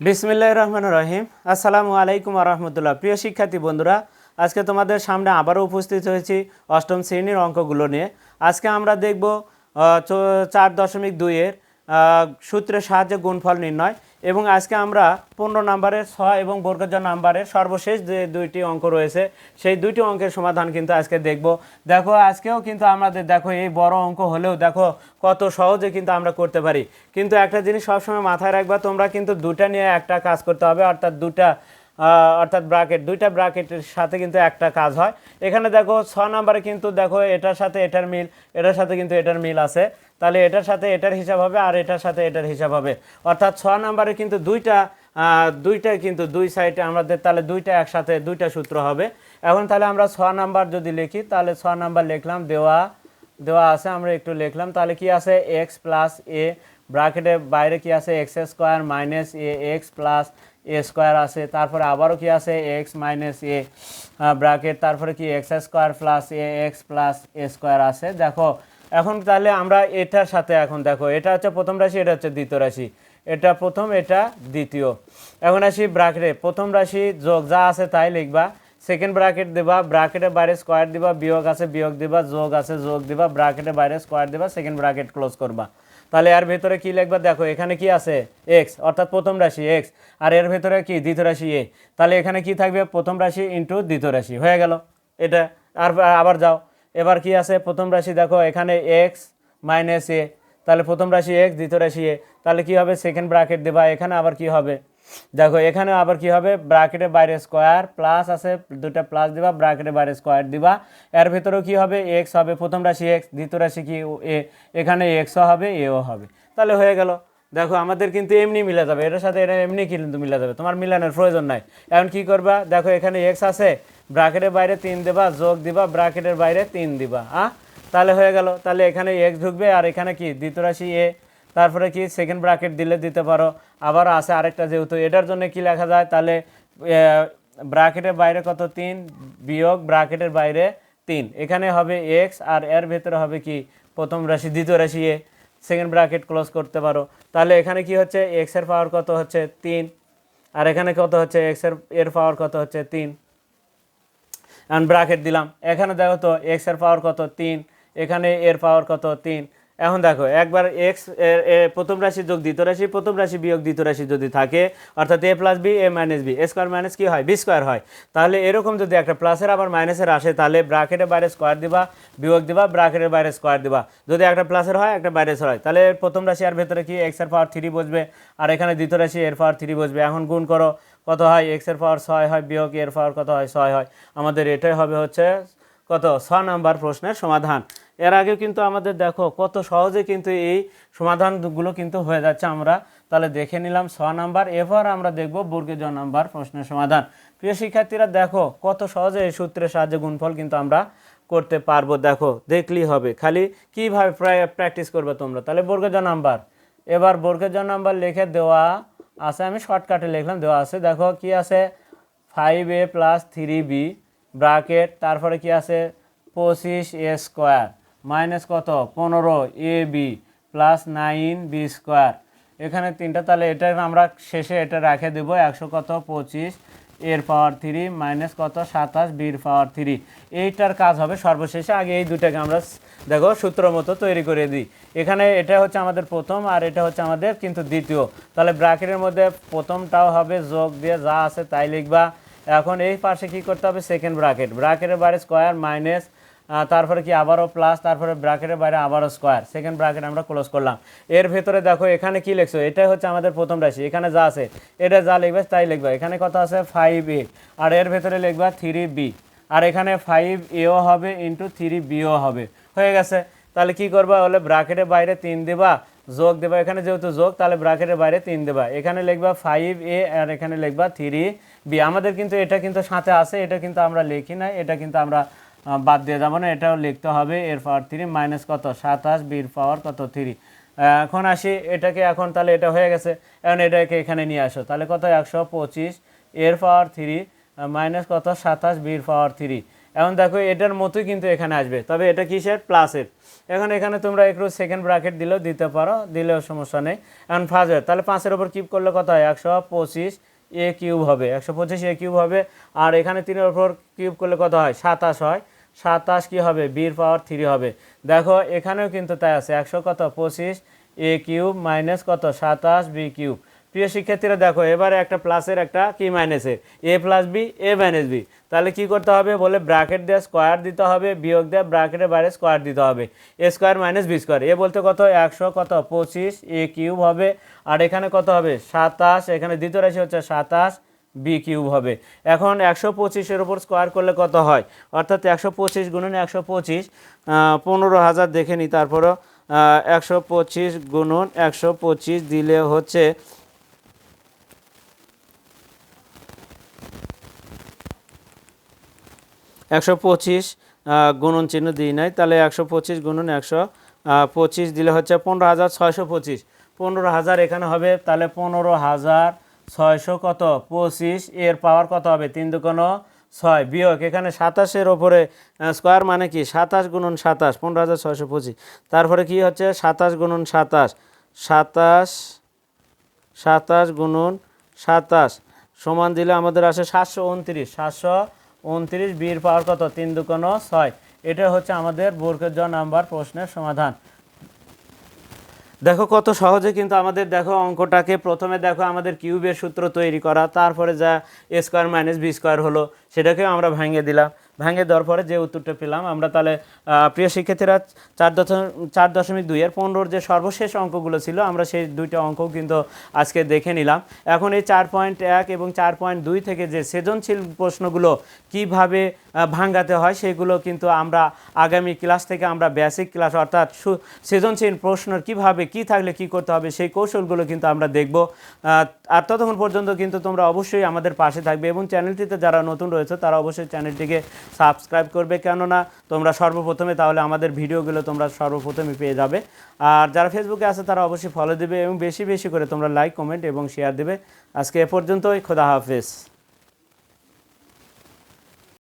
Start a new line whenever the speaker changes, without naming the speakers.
বিসমিল্লাহ রহমান রহিম। আসসালামু আলাইকুম আরহামদুল্লাহ প্রিয় শিক্ষার্থী বন্ধুরা, আজকে তোমাদের সামনে আবারও উপস্থিত হয়েছি অষ্টম শ্রেণির অঙ্কগুলো নিয়ে। আজকে আমরা দেখব চার দশমিক দুইয়ের সূত্রের সাহায্যে গুণফল নির্ণয় এবং আজকে আমরা পনেরো নম্বরের ছ এবং বর্গজ নাম্বারের সর্বশেষ যে দুইটি অঙ্ক রয়েছে, সেই দুইটি অঙ্কের সমাধান কিন্তু আজকে দেখব। দেখো, আজকেও কিন্তু আমাদের, দেখো, এই বড় অঙ্ক হলেও, দেখো, কত সহজে কিন্তু আমরা করতে পারি। কিন্তু একটা জিনিস সবসময় মাথায় রাখবা, তোমরা কিন্তু দুটা নিয়ে একটা কাজ করতে হবে, অর্থাৎ দুটা অর্থাৎ ব্রাকেট দুইটা ব্রাকেটের সাথে কিন্তু একটা কাজ হয়। এখানে দেখো ছ নাম্বারে কিন্তু দেখো এটার সাথে এটার মিল, এটার সাথে কিন্তু এটার মিল আছে। তাহলে এটার সাথে এটার হিসাব হবে আর এটার সাথে এটার হিসাব হবে। অর্থাৎ ছ নাম্বারে কিন্তু দুইটা দুইটা কিন্তু দুই সাইডে আমাদের তাহলে দুইটা একসাথে দুইটা সূত্র হবে। এখন তাহলে আমরা ছ নাম্বার যদি লিখি, তাহলে ছ নাম্বার লিখলাম, দেওয়া দেওয়া আছে, আমরা একটু লিখলাম। তাহলে কি আছে? এক্স প্লাস এ ব্র্যাকেটের বাইরে কি আছে? X square minus A X plus A square আছে, তারপরে আবারও কি আছে? এক্স মাইনাস এ ব্র্যাকেট তারপরে কি? X square plus A X plus A square আছে। দেখো, এখন তাহলে আমরা এটার সাথে এখন দেখো, এটা হচ্ছে প্রথম রাশি, এটা হচ্ছে দ্বিতীয় রাশি। এটা প্রথম, এটা দ্বিতীয়। এখন আসি ব্র্যাকেটে প্রথম রাশি যোগ যা আছে তাই লিখবা। সেকেন্ড ব্র্যাকেট দিবা ব্র্যাকেটের বাইরে স্কোয়ার দিবা, বিয়োগ আছে, বিয়োগ দিবা, যোগ আছে, যোগ দিবা ব্র্যাকেটের বাইরে স্কোয়ার দিবা সেকেন্ড ব্র্যাকেট ক্লোজ করবা। তাহলে এর ভেতরে কি লিখবা? দেখো, এখানে কি আছে? এক্স অর্থাৎ প্রথম রাশি এক্স আর এর ভেতরে কি? দ্বিতীয় রাশি এ তাহলে এখানে কি থাকবে? প্রথম রাশি ইন্টু দ্বিতীয় রাশি। হয়ে গেল। এটা আর, আবার যাও। এবার কি আছে? প্রথম রাশি, দেখো, এখানে এক্স মাইনাস এ তাহলে প্রথম রাশি এক্স দ্বিতীয় রাশি এ তাহলে কি হবে? সেকেন্ড ব্র্যাকেট দেবা। এখানে আবার কি হবে? দেখো, এখানে আবার কি হবে? ব্র্যাকেটের বাইরে স্কোয়ার প্লাস আছে দুটা প্লাস দিবা, ব্র্যাকেটের বাইরে স্কোয়ার দিবা। এর ভেতরেও কি হবে? এক্স হবে, প্রথম রাশি এক্স, দ্বিতীয় রাশি কি এ, এখানে এক্সও হবে, এও হবে। তাহলে হয়ে গেল। দেখো, আমাদের কিন্তু এমনি মিলে যাবে। এটার সাথে এটা এমনি কিন্তু মিলে যাবে। তোমার মিলানোর প্রয়োজন নাই। এখন কি করবা? দেখো, এখানে এক্স আছে, ব্র্যাকেটের বাইরে তিন দেবা, যোগ দিবা, ব্র্যাকেটের বাইরে তিন দিবা, আ? তাহলে হয়ে গেল। তাহলে এখানে এক্স ঢুকবে, আর এখানে কি? দ্বিতীয় রাশি এ তারপরে কি সেকেন্ড ব্র্যাকেট দিলে দিতে পারো। আবার আছে আরেকটা যেহেতু, এটার জন্য কি লেখা যায়? তাহলে ব্র্যাকেটের বাইরে কত? তিন বিয়োগ ব্র্যাকেটের বাইরে তিন। এখানে হবে এক্স আর এর ভেতরে হবে কি? প্রথম রাশি, দ্বিতীয় রাশি এ। সেকেন্ড ব্র্যাকেট ক্লোজ করতে পারো। তাহলে এখানে কি হচ্ছে? এক্সের পাওয়ার কত হচ্ছে? তিন। আর এখানে কত হচ্ছে? এক্সের পাওয়ার কত হচ্ছে? তিন। এখন ব্র্যাকেট দিলাম। এখানে দেখো তো এক্সের পাওয়ার কত? তিন। এখানে এর পাওয়ার কত? তিন। এখন দেখো, একবার এক্স প্রথম রাশি যোগ দ্বিতীয় রাশি, প্রথম রাশি বিয়োগ দ্বিতীয় রাশি যদি থাকে, অর্থাৎ A plus B A minus B A square minus কি হয়? বি স্কোয়ার হয়। তাহলে এরকম যদি একটা প্লাসের আবার মাইনাসের আসে, তাহলে ব্র্যাকেটের বাইরে স্কোয়ার দিবা, বিয়োগ দিবা ব্র্যাকেটের বাইরে স্কোয়ার দিবা। যদি একটা প্লাসের হয়, একটা বাইরের হয়। তাহলে প্রথম রাশি আর ভেতরে কি? এক্সের পাওয়ার থ্রি বসবে। আর এখানে দ্বিতীয় রাশি এর পাওয়ার থ্রি বসবে। এখন গুণ করো, কত হয়? এক্সের পাওয়ার ছয় হয়, বিয়োগ এর পাওয়ার কত হয়? ছয় হয়। আমাদের এটাই হবে হচ্ছে কত? ছ নাম্বার প্রশ্নের সমাধান। এর আগেও কিন্তু আমাদের দেখো, কত সহজে কিন্তু এই সমাধানগুলো কিন্তু হয়ে যাচ্ছে আমরা। তাহলে দেখে নিলাম ছ নাম্বার, এবার আমরা দেখব বর্গে জ নাম্বার প্রশ্নের সমাধান। প্রিয় শিক্ষার্থীরা, দেখো, কত সহজে এই সূত্রের সাহায্যে গুণফল কিন্তু আমরা করতে পারব। দেখো, দেখলেই হবে। খালি কীভাবে প্রায় প্র্যাকটিস করবে তোমরা? তাহলে বর্গে জ নাম্বার। এবার বর্গে জ নাম্বার লিখে দেওয়া আছে, আমি শর্টকাটে লিখলাম, দেওয়া আছে। দেখো, কি আছে? Five A plus three B bracket তারপরে কি আছে? পঁচিশ এ স্কোয়ার মাইনাস কত? পনেরো, A, B plus nine B square এখানে তিনটা, তাহলে এটা আমরা শেষে এটা রেখে দেব, একশো কত? পঁচিশ, এর পাওয়ার থ্রি মাইনাস কত? সাতাশ বির পাওয়ার থ্রি এইটার কাজ হবে সর্বশেষে, আগে এই দুটাকে আমরা দেখো, সূত্র মতো তৈরি করে দিই। এখানে এটা হচ্ছে আমাদের প্রথম আর এটা হচ্ছে আমাদের কিন্তু দ্বিতীয়। তাহলে ব্র্যাকেটের মধ্যে প্রথমটাও হবে, যোগ দিয়ে যা আছে তাই লিখবা। এখন এই পাশে কি করতে হবে? সেকেন্ড ব্র্যাকেট ব্র্যাকেটের বাইরে স্কোয়ার মাইনাস তারপরে কি আবারও প্লাস তারপরে ব্র্যাকেটের বাইরে আবারও স্কোয়ার সেকেন্ড ব্র্যাকেট আমরা ক্লোজ করলাম। এর ভেতরে দেখো, এখানে কি লিখছো? এটাই হচ্ছে আমাদের প্রথম রাশি, এখানে যা আছে, এটা যা লিখবে তাই লিখবে। এখানে কত আছে ফাইভ এ আর এর ভেতরে লিখবা থ্রি বি আর এখানে ফাইভ এও হবে ইন্টু থ্রি বিও হবে। হয়ে গেছে? তাহলে কি করবা? হলে ব্র্যাকেটের বাইরে তিন দেবা, যোগ দেবা। এখানে যেহেতু যোগ, তাহলে ব্র্যাকেটের বাইরে তিন দেবা। এখানে লিখবা ফাইভ এ আর এখানে লিখবা থ্রি বি আমাদের কিন্তু এটা কিন্তু সাথে আছে, এটা কিন্তু আমরা লিখি না এটা কিন্তু আমরা বাদ দিয়ে যাব না, এটাও লিখতে হবে, এর পাওয়ার থ্রি মাইনাস কত? সাতাশ বির পাওয়ার কত? থ্রি এখন আসি, এটাকে এখন তাহলে এটা হয়ে গেছে, এখন এটাকে এখানে নিয়ে আসো, তাহলে কত? একশো পঁচিশ, এর পাওয়ার থ্রি মাইনাস কত? সাতাশ বির পাওয়ার থ্রি এখন দেখো, এটার মতোই কিন্তু এখানে আসবে, তবে এটা কিসের? প্লাসের এখন এখানে তোমরা একটু সেকেন্ড ব্র্যাকেট দিলেও দিতে পারো, দিলেও সমস্যা নেই। এখন ফার্স্ট তাহলে পাঁচের ওপর কিউব করলে কত হয়? একশো পঁচিশ এ কিউব হবে, একশো পঁচিশ এ কিউব হবে, আর এখানে তিনের ওপর কিউব করলে কত হয়? সাতাশ হয়। সাতাশ কি হবে? বির পাওয়ার থ্রি হবে। দেখো, এখানেও কিন্তু তাই আছে। একশো কত? পঁচিশ। এ কিউব মাইনাস কত? সাতাশ বি কিউব। প্রিয় শিক্ষার্থীরা, দেখো, এবারে একটা প্লাসের একটা কি মাইনাসের A? Plus B, A minus B. তাহলে কি করতে হবে? বলে ব্র্যাকেট দিয়ে স্কোয়ার দিতে হবে, বিয়োগ দিয়ে ব্র্যাকেটের বাইরে স্কোয়ার দিতে হবে। A square minus B square এ বলতে কত? একশো কত? পঁচিশ। এ কিউব হবে। আর এখানে কত হবে? সাতাশ। এখানে দ্বিতীয় রাশি হচ্ছে সাতাশ। বি কিউব হবে। এখন একশো পঁচিশের উপর স্কোয়ার করলে কত হয়? অর্থাৎ একশো পঁচিশ গুণন একশো পঁচিশ পনেরো হাজার দেখে নিই তারপরও একশো পঁচিশ গুণন একশো পঁচিশ দিলে হচ্ছে একশো পঁচিশ গুণন চিহ্ন দিই নাই, তাহলে একশো পঁচিশ গুণন একশো পঁচিশ দিলে হচ্ছে পনেরো হাজার ছয়শো পঁচিশ। পনেরো হাজার এখানে হবে, তাহলে পনেরো হাজার ছয়শো কত? পঁচিশ। এর পাওয়ার কত হবে? তিন দুকোনো ছয়। বিয়োগ। এখানে সাতাশের ওপরে স্কোয়ার মানে কি? সাতাশ গুণন সাতাশ, পনেরো হাজার ছয়শো পঁচিশ। তারপরে কি হচ্ছে? সাতাশ গুণন সাতাশ। সাতাশ সাতাশ গুণন সাতাশ। সমান দিলে আমাদের আসে সাতশো উনত্রিশ। সাতশো উনত্রিশ। বির পাওয়ার কত? তিন দুকোনো ছয়। এটা হচ্ছে আমাদের বোর্কের জ নাম্বার প্রশ্নের সমাধান। দেখো কত সহজে কিন্তু আমাদের দেখো অঙ্কটাকে প্রথমে দেখো আমাদের কিউবের সূত্র তৈরি করা, তারপরে যা A square minus B square হলো, সেটাকেও আমরা ভাঙিয়ে দিলাম। ভেঙে দেওয়ার পরে যে উত্তরটা পেলাম, আমরা তাহলে প্রিয় শিক্ষার্থীরা চার চার দশমিক দুই দুইয়ের পনেরোর যে সর্বশেষ অঙ্কগুলো ছিল, আমরা সেই দুইটা অঙ্কও কিন্তু আজকে দেখে নিলাম। এখন এই চার পয়েন্ট এক এবং চার পয়েন্ট দুই থেকে যে সৃজনশীল প্রশ্নগুলো কীভাবে ভাঙাতে হয়, সেগুলো কিন্তু আমরা আগামী ক্লাস থেকে আমরা বেসিক ক্লাস অর্থাৎ সৃজনশীল প্রশ্নের কীভাবে কি থাকলে কি করতে হবে, সেই কৌশলগুলো কিন্তু আমরা দেখব। আর ততক্ষণ পর্যন্ত কিন্তু তোমরা অবশ্যই আমাদের পাশে থাকবে এবং চ্যানেলটিতে যারা নতুন রয়েছে, তারা অবশ্যই চ্যানেলটিকে সাবস্ক্রাইব করবে কেননা তোমরা সর্বপ্রথমে তাহলে আমাদের ভিডিওগুলো তোমরা সর্বপ্রথমে পেয়ে যাবে। আর যারা ফেসবুকে আছে তারা অবশ্যই ফলো দেবে এবং বেশি বেশি করে তোমরা লাইক কমেন্ট এবং শেয়ার দেবে। আজকে এ পর্যন্তই, খোদা হাফেজ।